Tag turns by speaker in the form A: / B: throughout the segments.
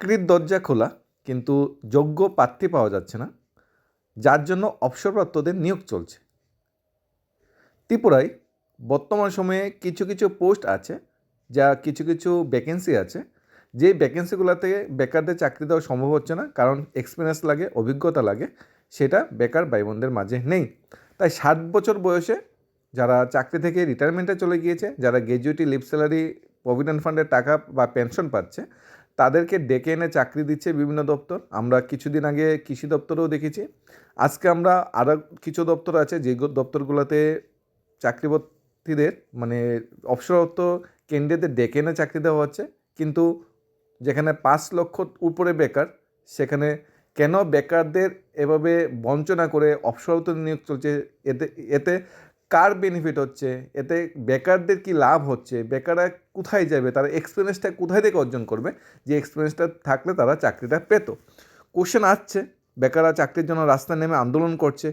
A: চাকরির দরজা খোলা, কিন্তু যোগ্য প্রার্থী পাওয়া যাচ্ছে না, যার জন্য অবসরপ্রাপ্তদের নিয়োগ চলছে। ত্রিপুরায় বর্তমান সময়ে কিছু কিছু পোস্ট আছে, যা কিছু কিছু ভ্যাকেন্সি আছে। যে ভ্যাকেন্সিগুলোতে বেকারদের চাকরি দেওয়া সম্ভব হচ্ছে না, কারণ এক্সপিরিয়েন্স লাগে, অভিজ্ঞতা লাগে, সেটা বেকার ভাই বোনদের মাঝে নেই। তাই ষাট বছর বয়সে যারা চাকরি থেকে রিটায়ারমেন্টে চলে গিয়েছে, যারা গ্র্যাজুয়েটি লিভ স্যালারি প্রভিডেন্ট ফান্ডের টাকা বা পেনশন পাচ্ছে তাদেরকে ডেকে এনে চাকরি দিচ্ছে বিভিন্ন দপ্তর। আমরা কিছুদিন আগে কৃষি দপ্তরেও দেখেছি। আজকে আমরা আরও কিছু দপ্তর আছে যে দপ্তরগুলোতে চাকরিপ্রার্থীদের মানে অবসরপ্রাপ্ত কেন্দ্রদের ডেকে এনে চাকরি দেওয়া হচ্ছে। কিন্তু যেখানে পাঁচ লক্ষ উপরে বেকার, সেখানে কেন বেকারদের এভাবে বঞ্চনা করে অবসরপ্রাপ্ত নিয়োগ চলছে? এতে এতে কার বেনিফিট হচ্ছে? এতে বেকারদের কি লাভ হচ্ছে? বেকাররা কোথায় যাবে? তারা এক্সপিরিয়েন্সটা কোথায় থেকে অর্জন করবে? যে এক্সপিরিয়েন্সটা থাকলে তারা চাকরিটা পেত। কোশ্চেন আসছে, বেকাররা চাকরির জন্য রাস্তা নেমে আন্দোলন করছে।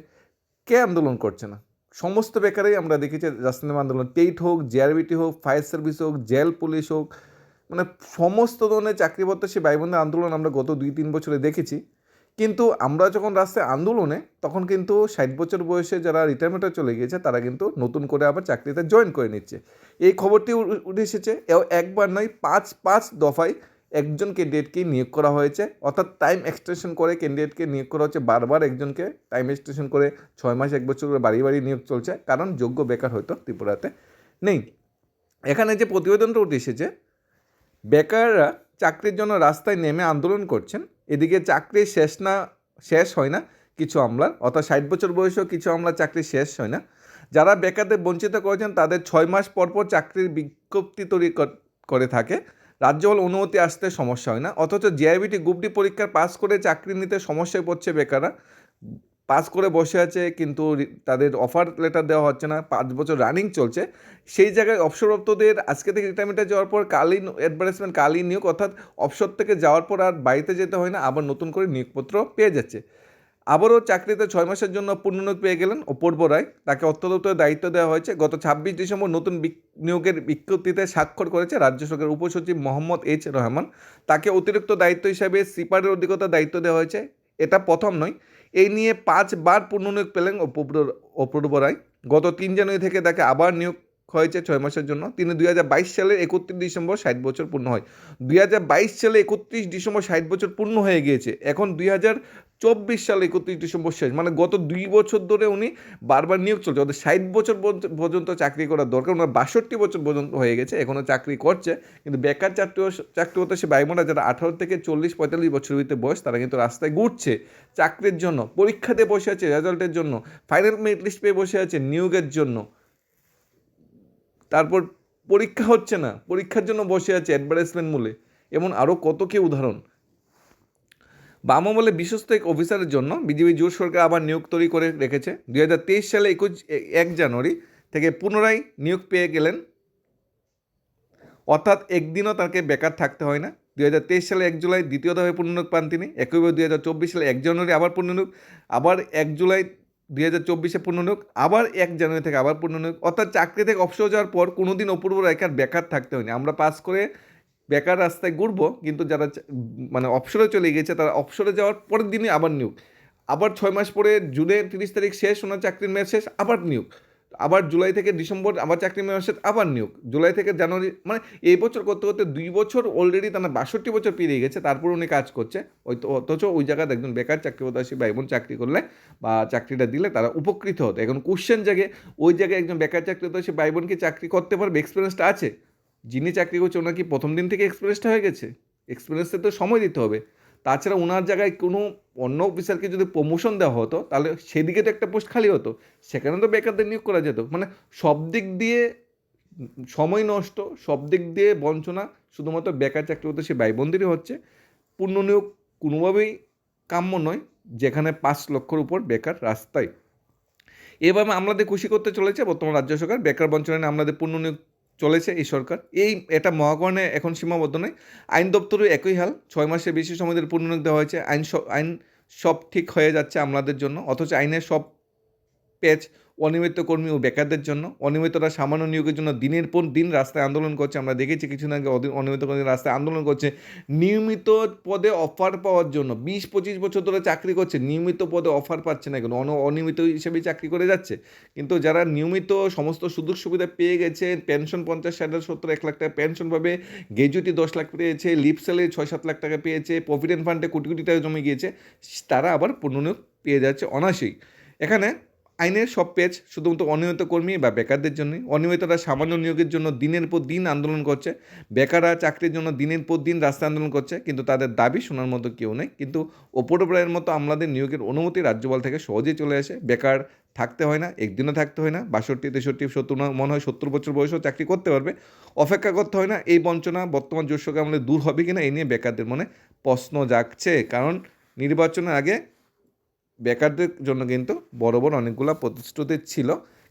A: কে আন্দোলন করছে না? সমস্ত বেকারই আমরা দেখেছি রাস্তা নেমে আন্দোলন। টেট হোক জেআরবিটি হোক ফায়ার সার্ভিস হোক জেল পুলিশ হোক মানে সমস্ত ধরনের চাকরি সে ভাই বোনদের আন্দোলন আমরা গত দুই তিন বছরে দেখেছি। কিন্তু আমরা যখন রাস্তায় আন্দোলনে, তখন কিন্তু ষাট বছর বয়সে যারা রিটায়ারমেন্টে চলে গিয়েছে, তারা কিন্তু নতুন করে আবার চাকরিতে জয়েন করে নিচ্ছে। এই খবরটি উঠে এসেছে একবার নয়, পাঁচ পাঁচ দফায় একজন ক্যান্ডিডেটকে নিয়োগ করা হয়েছে। অর্থাৎ টাইম এক্সটেনশন করে ক্যান্ডিডেটকে নিয়োগ করা হচ্ছে, বারবার একজনকে টাইম এক্সটেনশন করে ছয় মাস, এক বছর করে বাড়ি বাড়ি নিয়োগ চলছে, কারণ যোগ্য বেকার হয়তো ত্রিপুরাতে নেই। এখানে যে প্রতিবেদনটা উঠে এসেছে, বেকাররা চাকরির জন্য রাস্তায় নেমে আন্দোলন করছেন এদিকে চাকরি শেষ না, শেষ হয় না কিছু আমলার, অর্থাৎ ষাট বছর বয়সেও কিছু আমলার চাকরি শেষ হয় না। যারা বেকারদের বঞ্চিত করেছেন, তাদের ছয় মাস পর পর চাকরির বিজ্ঞপ্তি তৈরি কর- থাকে। রাজ্যপাল অনুমতি আসতে সমস্যা হয় না, অথচ জিআইবিটি গ্রুপ ডি পরীক্ষার পাস করে চাকরি নিতে সমস্যায় পড়ছে বেকাররা। পাস করে বসে আছে, কিন্তু তাদের অফার লেটার দেওয়া হচ্ছে না। পাঁচ বছর রানিং চলছে। সেই জায়গায় অবসরপ্রাপ্তদের আজকে থেকে রিটায়ারমেন্টে যাওয়ার পর কালই অ্যাডভার্টাইজমেন্ট কালই নিয়োগ অর্থাৎ অবসর থেকে যাওয়ার পর আর বাড়িতে যেতে হয় না, আবার নতুন করে নিয়োগপত্র পেয়ে যাচ্ছে। আবারও চাকরিতে ছয় মাসের জন্য পূর্ণনিয়োগ পেয়ে গেলেন অপূর্ব রায়। তাকে অত্যদপ্তরের দায়িত্ব দেওয়া হয়েছে। গত ছাব্বিশ ডিসেম্বর নতুন নিয়োগের বিজ্ঞপ্তিতে স্বাক্ষর করেছে রাজ্য সরকারের উপসচিব মোহাম্মদ এইচ রহমান। তাকে অতিরিক্ত দায়িত্ব হিসাবে সিপারের অধিকতার দায়িত্ব দেওয়া হয়েছে। এটা প্রথম নয়। এই নিয়ে পাঁচবার পুনর্নিয়োগ পেলেন অপূর্ব অপূর্ব রায়। গত তিন জানুয়ারি থেকে তাকে আবার নিয়োগ হয়েছে ছয় মাসের জন্য। তিনি দুই হাজার বাইশ সালের একত্রিশ ডিসেম্বর ষাট বছর পূর্ণ হয়। দুই হাজার বাইশ সালে একত্রিশ ডিসেম্বর ষাট বছর পূর্ণ হয়ে গিয়েছে। এখন দুই হাজার চব্বিশ সালে একত্রিশ ডিসেম্বর শেষ। মানে গত দুই বছর ধরে উনি বারবার নিয়োগ চলছে। ওদের ষাট বছর পর্যন্ত- চাকরি করার দরকার। ওনার বাষট্টি বছর পর্যন্ত হয়ে গেছে। এখনও চাকরি করছে। কিন্তু বেকার চাকরি চাকরি হতে সে ভাইবোনরা যারা আঠারো থেকে চল্লিশ, পঁয়তাল্লিশ বছরের ভিতরে বয়স, তারা কিন্তু রাস্তায় ঘুরছে চাকরির জন্য। পরীক্ষাতে বসে আছে, রেজাল্টের জন্য। ফাইনাল মেরিট লিস্ট পেয়ে বসে আছে নিয়োগের জন্য। তারপর পরীক্ষা হচ্ছে না। পরীক্ষার জন্য বসে আছে অ্যাডভার্টাইজমেন্ট মূলে। এমন আরও কত কি উদাহরণ। বাম আমলে বিশ্বস্ত এক অফিসারের জন্য বিজেপি জোট সরকার আবার নিয়োগ তৈরি করে রেখেছে। দুই হাজার তেইশ সালে একুশ, এক জানুয়ারি থেকে পুনরায় নিয়োগ পেয়ে গেলেন। অর্থাৎ একদিনও তাকে বেকার থাকতে হয় না। দুই হাজার তেইশ সালে এক জুলাই দ্বিতীয় দফায় পুনর্নিয়োগ পান তিনি। একইভাবে দুই হাজার চব্বিশ সালে এক জানুয়ারি আবার পুনর্নিয়োগ আবার এক জুলাই দুই হাজার চব্বিশে পুনর্নিয়োগ আবার এক জানুয়ারি থেকে আবার পুনর্নিয়োগ অর্থাৎ চাকরি থেকে অবসর যাওয়ার পর কোনো দিন অপূর্ব রায়কার বেকার থাকতে হয়নি। আমরা পাস করে বেকার রাস্তায় ঘুরবো, কিন্তু যারা মানে অপসরে চলে গেছে তারা অবসরে যাওয়ার পরের দিনই আবার নিয়োগ। আবার ছয় মাস পরে জুনের তিরিশ তারিখ শেষ, ওনার চাকরির মেয়াদ শেষ, আবার নিয়োগ। আবার জুলাই থেকে ডিসেম্বর আবার চাকরি শেষ আবার নিয়োগ। জুলাই থেকে জানুয়ারি মানে এই বছর করতে করতে দুই বছর অলরেডি তারা বাষট্টি বছর পেরিয়ে গেছে, তারপর উনি কাজ করছে। ওই তো, অথচ ওই জায়গাতে একজন বেকার চাকরি প্রত্যাশী বা এমন চাকরি করলে বা চাকরিটা দিলে তারা উপকৃত হতো। এখন কোশ্চেন জাগে, ওই জায়গায় একজন বেকার চাকরি প্রত্যাশী ভাই বোন কি চাকরি করতে পারবে এক্সপিরিয়েন্সটা আছে? যিনি চাকরি করছে, ওনার কি প্রথম দিন থেকে এক্সপিরিয়েন্সটা হয়ে গেছে? এক্সপিরিয়েন্সে তো সময় দিতে হবে। তাছাড়া ওনার জায়গায় কোনো অন্য অফিসারকে যদি প্রমোশন দেওয়া হতো, তাহলে সেদিকে তো একটা পোস্ট খালি হতো। সেখানে তো বেকারদের নিয়োগ করা যেত। মানে সব দিক দিয়ে সময় নষ্ট, সব দিক দিয়ে বঞ্চনা, শুধুমাত্র বেকার চাকরি হতে সে ভাই বোনদেরই হচ্ছে। পূর্ণ নিয়োগ কোনোভাবেই কাম্য নয়, যেখানে পাঁচ লক্ষর উপর বেকার রাস্তায়। এভাবে আমলাদের খুশি করতে চলেছে বর্তমান রাজ্য সরকার। বেকার বঞ্চনায় আমলাদের পূর্ণ নিয়োগ চলেছে এই সরকার। এই, এটা মহাকরণে এখন সীমাবদ্ধ নয়। আইন দপ্তরও একই হাল, ছয় মাসের বেশি সময় ধরে পূর্ণনিয়োগ দেওয়া হয়েছে। আইন সব আইন সব ঠিক হয়ে যাচ্ছে আমলাদের জন্য, অথচ আইনের সব পেজ অনিয়মিত কর্মী ও বেকারদের জন্য। অনিয়মিতরা সামান্য নিয়োগের জন্য দিনের পর দিন রাস্তায় আন্দোলন করছে। আমরা দেখেছি কিছুদিন আগে অনিয়মিত কর্মী রাস্তায় আন্দোলন করছে। নিয়মিত পদে অফার পাওয়ার জন্য বিশ পঁচিশ বছর ধরে চাকরি করছে। নিয়মিত পদে অফার পাচ্ছে না কেন? অন অনিয়মিত হিসেবেই চাকরি করে যাচ্ছে। কিন্তু যারা নিয়মিত সমস্ত সুযোগ সুবিধা পেয়ে গেছে পেনশন পঞ্চাশ, ষাট, সত্তর, এক লাখ টাকা পেনশন পাবে গ্র্যাজুইটি দশ লাখ পেয়েছে লিপ স্যালারি ছয়, সাত লাখ টাকা পেয়েছে প্রভিডেন্ট ফান্ডে কোটি কোটি টাকা জমে গিয়েছে, তারা আবার পুনর্নিয়োগ পেয়ে যাচ্ছে অনায়াসেই। এখানে আইনের সব পেজ শুধুমাত্র অনিয়মিত কর্মী বা বেকারদের জন্যই। অনিয়মিতরা সামান্য নিয়োগের জন্য দিনের পর দিন আন্দোলন করছে। বেকাররা চাকরির জন্য দিনের পর দিন রাস্তা আন্দোলন করছে, কিন্তু তাদের দাবি শোনার মতো কেউ নেই। কিন্তু ওপরপ্রায়ের মতো আমাদের নিয়োগের অনুমতি রাজ্যপাল থেকে সহজেই চলে আসে। বেকার থাকতে হয় না, একদিনও থাকতে হয় না, বাষট্টি, তেষট্টি, সত্তর, মনে হয় সত্তর বছর বয়সেও চাকরি করতে পারবে। অপেক্ষা করতে হয় না, এই বঞ্চনা বর্তমান জোশকে আমলে দূর হবে কিনা এই নিয়ে বেকারদের মনে প্রশ্ন জাগছে। কারণ নির্বাচনের আগে বেকারদের জন্য কিন্তু বড় বড় অনেকগুলো প্রতিশ্রুতি ছিল।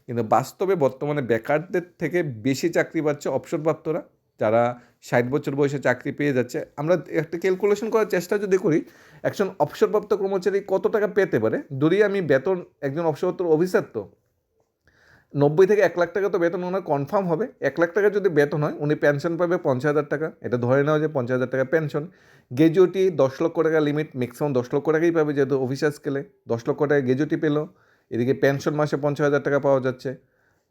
A: কিন্তু বাস্তবে বর্তমানে বেকারদের থেকে বেশি চাকরি পাচ্ছে অবসরপ্রাপ্তরা, যারা ষাট বছর বয়সে চাকরি পেয়ে যাচ্ছে। আমরা একটা ক্যালকুলেশন করার চেষ্টা যদি করি, একজন অবসরপ্রাপ্ত কর্মচারী কত টাকা পেতে পারে? যদি আমি বেতন, একজন অবসরপ্রাপ্ত অফিসার তো নব্বই থেকে এক লাখ টাকা তো বেতন ওনার কনফার্ম হবে। এক লাখ টাকা যদি বেতন হয়, উনি পেনশন পাবে পঞ্চাশ হাজার টাকা। এটা ধরে নেওয়া যে পঞ্চাশ হাজার টাকা পেনশন গ্র্যাজুয়েটি দশ লক্ষ টাকা লিমিট ম্যাক্সিমাম দশ লক্ষ টাকাই পাবে যেহেতু অফিসার স্কেলে দশ লক্ষ টাকা গ্র্যাজুয়েটি পেল। এদিকে পেনশন মাসে পঞ্চাশ হাজার টাকা পাওয়া যাচ্ছে।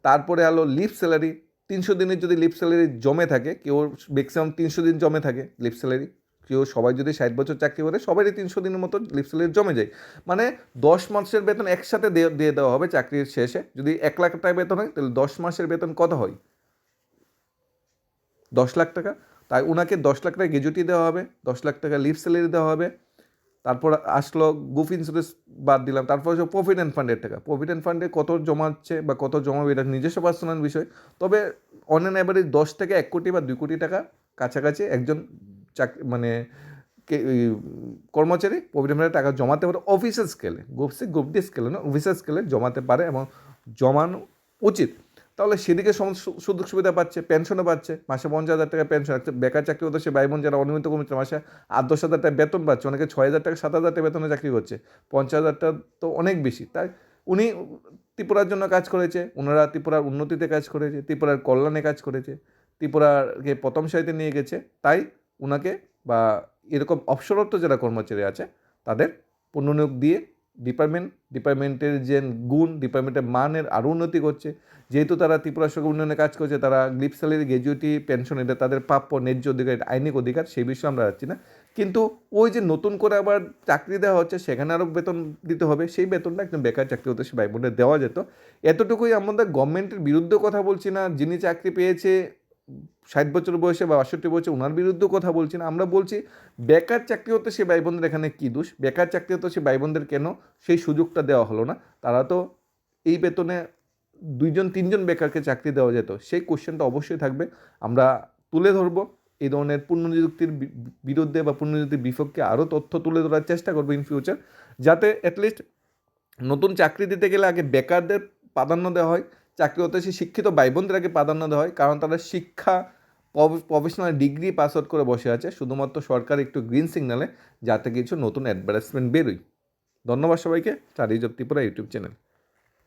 A: তারপরে আলো লিভ স্যালারি তিনশো দিনের যদি লিভ স্যালারি জমে থাকে, কেউ ম্যাক্সিমাম তিনশো দিন জমে থাকে লিভ স্যালারি কেউ সবাই যদি ষাট বছর চাকরি করে সবারই তিনশো দিনের মতো লিভ স্যালারি জমে যায়। মানে দশ মাসের বেতন একসাথে দিয়ে দেওয়া হবে চাকরির শেষে। যদি এক লাখ টাকা বেতন হয়, তাহলে দশ মাসের বেতন কত হয়? দশ লাখ টাকা। তাই ওনাকে দশ লাখ টাকা গ্র্যাজুইটি দেওয়া হবে, দশ লাখ টাকা লিভ স্যালারি দেওয়া হবে। তারপর আসলো গ্রুপ ইন্স্যুরেন্স বাদ দিলাম। তারপর হচ্ছে প্রভিডেন্ট ফান্ডের টাকা। প্রভিডেন্ট ফান্ডে কত জমাচ্ছে বা কত জমাবে, এটা নিজস্ব পার্সোনাল বিষয়। তবে অন অ্যান অ্যাভারেজ দশ থেকে এক কোটি বা দুই কোটি টাকা কাছাকাছি একজন চাকরি মানে কর্মচারী প্রভিডেন্ট ফান্ডে টাকা জমাতে পারে অফিসের স্কেলে গ্রুপ সি গ্রুপ ডি স্কেলে না, অফিসের স্কেলে জমাতে পারে এবং জমানো উচিত। তাহলে সেদিকে সুযোগ সুবিধা পাচ্ছে পেনশনও পাচ্ছে, মাসে পঞ্চাশ হাজার টাকা পেনশন একটা বেকার চাকরি হতো সে ভাই বোন যারা অনিয়মিত কর্মী মাসে আট দশ হাজার টাকা বেতন পাচ্ছে, অনেকে ছয় হাজার টাকা, সাত হাজার টাকা বেতনে চাকরি করছে। পঞ্চাশ হাজার টাকা তো অনেক বেশি। তাই উনি ত্রিপুরার জন্য কাজ করেছে ওনারা ত্রিপুরার উন্নতিতে কাজ করেছে, ত্রিপুরার কল্যাণে কাজ করেছে ত্রিপুরাকে প্রথম সারিতে নিয়ে গেছে। তাই ওনাকে বা এরকম অবসরত্ব যারা কর্মচারী আছে, তাদের পুনর্নিয়োগ দিয়ে ডিপার্টমেন্ট, ডিপার্টমেন্টের যে গুণ, ডিপার্টমেন্টের মানের আরও উন্নতি করছে। যেহেতু তারা ত্রিপুরা সরকার উন্নয়নে কাজ করছে, তারা গ্লিপ স্যালারি গ্র্যাজুইটি পেনশন, এটা তাদের প্রাপ্য ন্যায্য অধিকার আইনিক অধিকার, সেই বিষয়ে আমরা যাচ্ছি না। কিন্তু ওই যে নতুন করে আবার চাকরি দেওয়া হচ্ছে, সেখানে আরও বেতন দিতে হবে, সেই বেতনটা একজন বেকার চাকরি হতে সে ভাই দেওয়া যেত। এতটুকুই আমাদের গভর্নমেন্টের বিরুদ্ধে কথা বলছি না। যিনি চাকরি পেয়েছে ষাট বছর বয়সে বা বাষট্টি বছর ওনার বিরুদ্ধে কথা বলছি না। আমরা বলছি, বেকার চাকরি হতে সে ভাই বোনদের এখানে কী দোষ? বেকার চাকরি হতে সে ভাই বোনদের কেন? সেই সুযোগটা দেওয়া হলো না। তারা তো এই বেতনে দুইজন, তিনজন বেকারকে চাকরি দেওয়া যেত। সেই কোশ্চেনটা অবশ্যই থাকবে। আমরা তুলে ধরবো। এই ধরনের পুনর্নিযুক্তির বিরুদ্ধে বা পুনর্নিযুক্তির বিপক্ষে আরও তথ্য তুলে ধরার চেষ্টা করব ইন ফিউচার যাতে অ্যাটলিস্ট নতুন চাকরি দিতে গেলে আগে বেকারদের প্রাধান্য দেওয়া হয়। চাকরি হতে সে শিক্ষিত ভাই বোনদেরকে প্রাধান্য দেওয়া হয়, কারণ তারা শিক্ষা প্রফেশনাল ডিগ্রি পাস আউট করে বসে আছে। শুধুমাত্র সরকার একটু গ্রিন সিগনালে যাতে কিছু নতুন অ্যাডভার্টাইজমেন্ট বেরোয়। ধন্যবাদ সবাইকে। চারিজক ত্রিপুরা ইউটিউব চ্যানেল